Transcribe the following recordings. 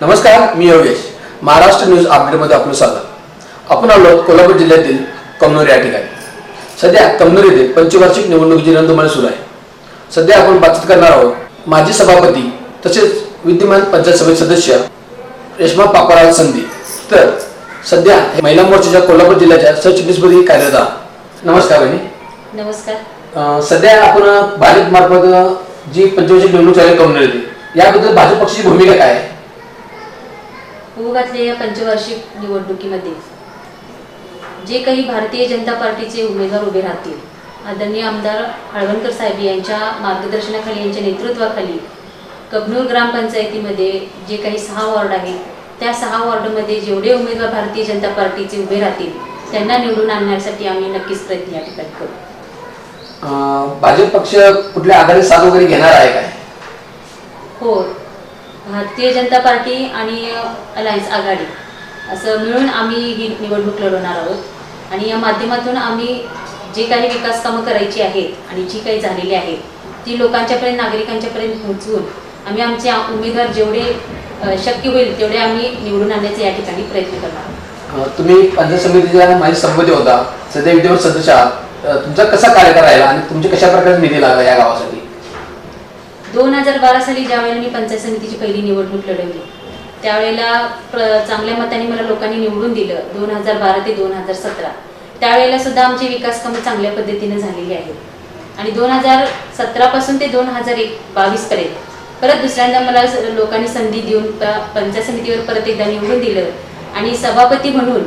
नमस्कार मी योगेश. महाराष्ट्र न्यूज अपडेटमध्ये आपलं स्वागत. आपण आलो कोल्हापूर जिल्ह्यातील कमनोर या ठिकाणी. सध्या कमनोर येथे पंचवार्षिक निवडणुकीची रणधुमाळी सुरू आहे. सध्या आपण बातचीत करणार आहोत माजी सभापती तसेच विद्यमान पंचायत समिती सदस्य रेश्मा पापाराव संधी तर सध्या हे महिला मोर्चाच्या कोल्हापूर जिल्ह्याच्या सरचिटणीसपदी कार्यरत आहात. नमस्कार बहिणी. नमस्कार. सध्या आपण भाजप मार्फत जी पंचवार्षिक निवडणूक आहे कमनोर येथे याबद्दल भाजप पक्षाची भूमिका काय आहे? घातलेल्या या पंचवार्षिक निवडणुकीमध्ये जे काही भारतीय जनता पार्टीचे उमेदवार उभे राहतील आदरणीय आमदार हळवणकर साहेब यांच्या मार्गदर्शनाखाली यांच्या नेतृत्वाखाली कबनूर ग्रामपंचायतीमध्ये जे काही सहा वॉर्ड आहेत त्या सहा वॉर्डमध्ये जेवढे उमेदवार भारतीय जनता पार्टीचे उभे राहतील त्यांना निवडून आणण्यासाठी आम्ही नक्कीच प्रयत्न या ठिकाणी करू. भाजप पक्ष कुठल्या आधारित साथ वगैरे घेणार आहे काय? हो भारतीय जनता पार्टी आणि अलायन्स आघाडी. असं मिळून आम्ही ही निवडणूक लढवणार आहोत. आणि या माध्यमातून आम्ही जे काही विकास कामं करायची आहेत आणि जी काही झालेली आहेत ती लोकांच्यापर्यंत नागरिकांच्यापर्यंत पोहोचवून आम्ही आमचे उमेदवार जेवढे शक्य होईल तेवढे आम्ही निवडून आणण्याचा या ठिकाणी प्रयत्न करणार आहोत. तुम्ही पंचायत समितीच्या माझे संमती होता सध्या विद्यमान सदस्य आहात. तुमचा कसा कार्यकाळ राहिला आणि तुमचे कशा प्रकारे निधी लागला या गावासाठी? दोन हजार बारा साली ज्यावेळेला मी पंचायत समितीची पहिली निवडणूक लढवली त्यावेळेला प्र चांगल्या मताने मला लोकांनी निवडून दिलं दोन हजार बारा ते दोन हजार सतरा. त्यावेळेला सुद्धा आमची विकास कामं चांगल्या पद्धतीने झालेली आहेत. आणि दोन हजार सतरापासून ते दोन हजार एक बावीसपर्यंत परत दुसऱ्यांदा मला स- लोकांनी संधी देऊन पंचायत समितीवर परत एकदा निवडून दिलं. आणि सभापती म्हणून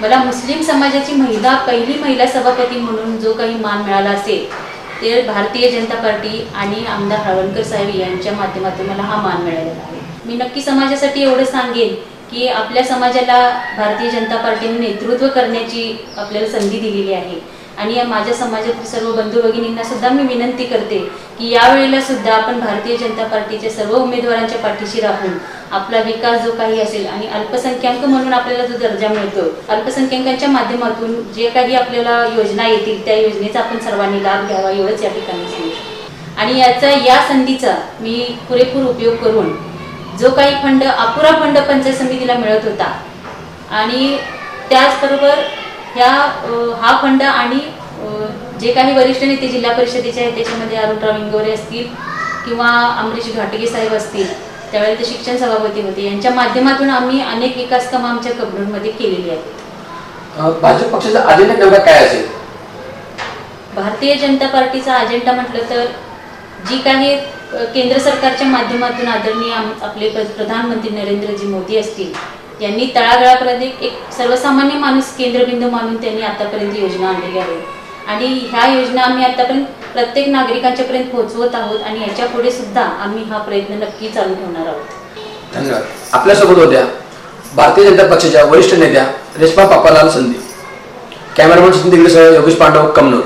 मला मुस्लिम समाजाची महिला पहिली महिला सभापती म्हणून जो काही मान मिळाला असेल ते भारतीय जनता पार्टी आणि आमदार हळवणकर साहेब यांच्या माध्यमातून मला हा मान मिळालेला आहे. मी नक्की समाजासाठी एवढं सांगेन की आपल्या समाजाला भारतीय जनता पार्टीने नेतृत्व करण्याची आपल्याला संधी दिलेली आहे. आणि या माझ्या समाजातील सर्व बंधू भगिनींना सुद्धा मी विनंती करते की यावेळेला सुद्धा आपण भारतीय जनता पार्टीच्या सर्व उमेदवारांच्या पाठीशी राहून आपला विकास जो काही असेल आणि अल्पसंख्याक म्हणून आपल्याला जो दर्जा मिळतो अल्पसंख्याकांच्या माध्यमातून जे काही आपल्याला योजना येतील त्या योजनेचा आपण सर्वांनी लाभ घ्यावा एवढंच या ठिकाणी सांगू आणि याचा या संधीचा मी पुरेपूर उपयोग करून जो काही फंड अपुरा फंड पंचायत समितीला मिळत होता आणि त्याचबरोबर ह्या अ, हा फंड आणि जे काही वरिष्ठ नेते जिल्हा परिषदेचे आहेत त्याच्यामध्ये अरुणराव इंगोरे असतील किंवा अमरीश घाटगे साहेब असतील त्यावेळेला ते शिक्षण सभापती होते. यांच्या माध्यमातून आम्ही अनेक विकास कामं आमच्या कबनूरमध्ये केलेली आहेत. भाजप पक्षाचा अजेंडा नेमका काय असेल? भारतीय जनता पार्टीचा अजेंडा म्हटलं तर जी काही केंद्र सरकारच्या माध्यमातून आदरणीय आपले प्र- प्रधानमंत्री नरेंद्रजी मोदी असतील यांनी तळागाळापर्यंत एक- सर्वसामान्य माणूस केंद्रबिंदू मानून त्यांनी आतापर्यंत योजना आणलेल्या आहेत आणि ह्या योजना आम्ही आतापर्यंत प्रत्येक नागरिकांच्यापर्यंत पोहोचवत आहोत आणि याच्यापुढे सुद्धा आम्ही हा प्रयत्न नक्की चालू ठेवणार आहोत. धन्यवाद. आपल्यासोबत होत्या भारतीय जनता पक्षाच्या वरिष्ठ नेत्या रेश्मा पापालाल संधी कॅमेरामन सचिन दिगडेसह योगेश पांडव कमनूर.